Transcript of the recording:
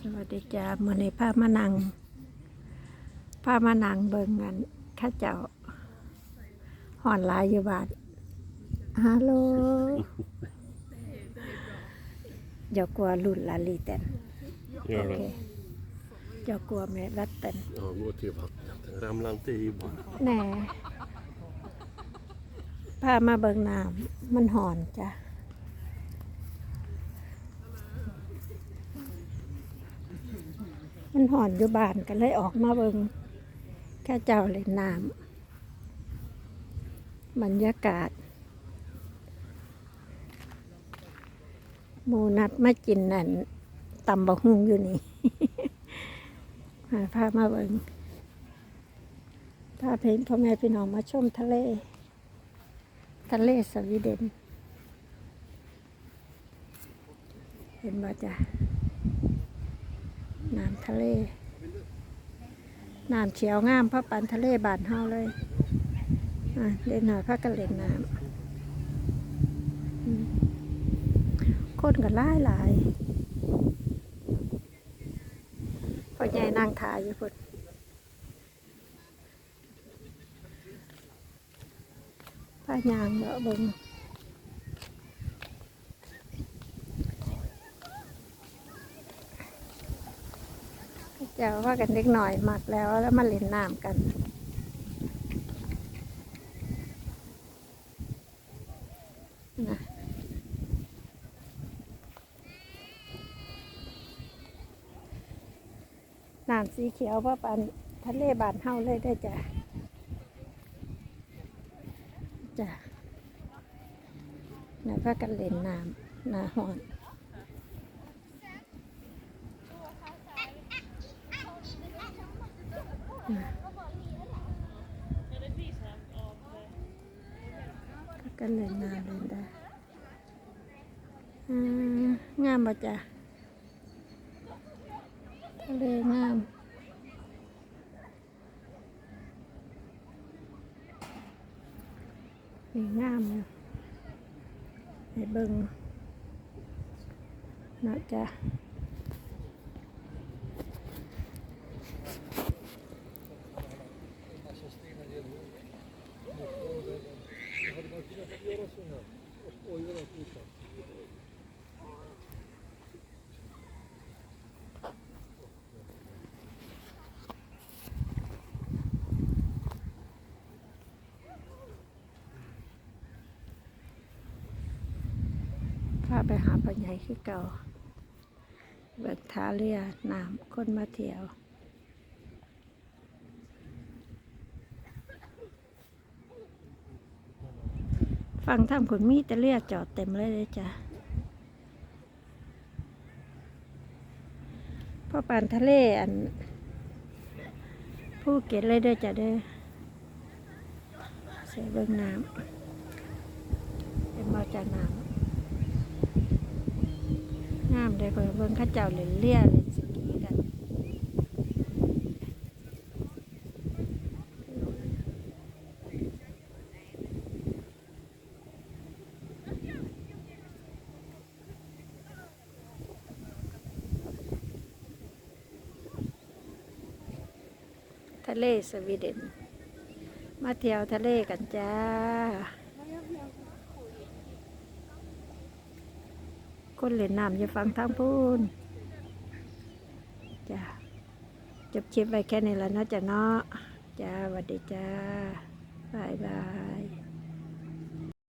สวัสดีจ้ามื่อนี้พามานังพามานังเบิ่งงานข้าเจ้าหอนหลายอยู่บาทฮัลโหลอย่ากลัวรุ่นลาลีแตน Ja, โอเคอย่ากลัวแม่รัตแตน ja, gå till vattnet. Den ramlar inte i bara. แหน่พามาเบิ่งน้ำมันหอนจ้ะ มันห่อนอยู่บ้านก็เลยออกมาเบิงแค่เจ้าเล่นน้ำบรรยากาศ หมูนัดมากินนั่นตำบะฮุงอยู่นี่มาพามาเบิงพาเพนพ่อแม่พี่น้องมาชมทะเล ทะเลสวีเดน เห็นบ่จ้ะ น้ำทะเล น้ำเขียวงามพระปันทะเลบานเฮาเลยเล่นหน่อยพักกันเล่นน้ำคนกันหลายหลายพ่อใหญ่นั่งถ่ายอยู่พุ่นผ้ายางเบาเบิง จะว่ากันเล็กหน่อยหมักแล้วแล้วมาเล่นน้ำกัน นะน้ำสีเขียวเพราะปันทะเลบานเฮาเลยได้จ้ะจ้ะแล้วก็กันเล่นน้ำน้าหอน ก็กันเล่นน้ำเล่นได้อ่างามบ่จ้ะทะเลงาม นี่งามอยู่ให้เบิ่งเนาะจ้ะ พาไปหาปัญญาคือเก่าเบิกท่าเรือน้ำคนมาเที่ยว ฟังทำคนมีแต่เรือจอดเต็มเลยเลยจ้ะพ่อปานทะเลอันผู้เก็ตเลยเด้อจ้ะเด้อใส่เบิ่งน้ำเป็นมาจากน้ำงามเลยเพิ่นเบิ่งข้าเจ้าเล่นเลี่ยเล่นสกีกันทะเลสวีเดน มาเที่ยวทะเลกันจ้า คนเล่นน้ำอย่าฟังทางพูนจ้าจบคลิปไว้แค่นี้แล้วนาะจ้ะเนาะจ้าสวัสดีจ้าบายบาย